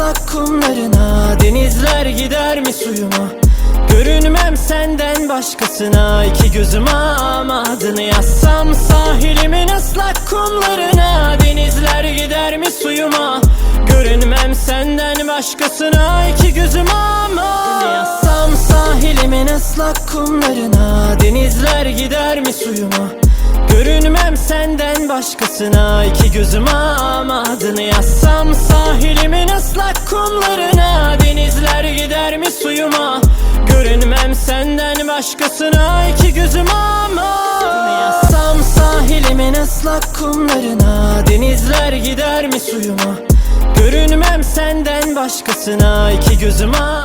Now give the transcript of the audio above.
ıslak kumlarına Denizler gider mi suyuma? Görünmem senden başkasına iki gözüm ama adını yazsam Sahilimin ıslak kumlarına Denizler gider mi suyuma? Görünmem senden başkasına iki gözüm ama Adını yazsam sahilimin ıslak kumlarına Denizler gider mi suyuma? Görünmem senden başkasına iki gözüm ama adını yazsam Islak kumlarına Denizler gider mi suyuma? Görünmem senden başkasına iki gözüm ama. Yazsam sahilimin ıslak kumlarına Denizler gider mi suyuma? Görünmem senden başkasına iki gözüm ama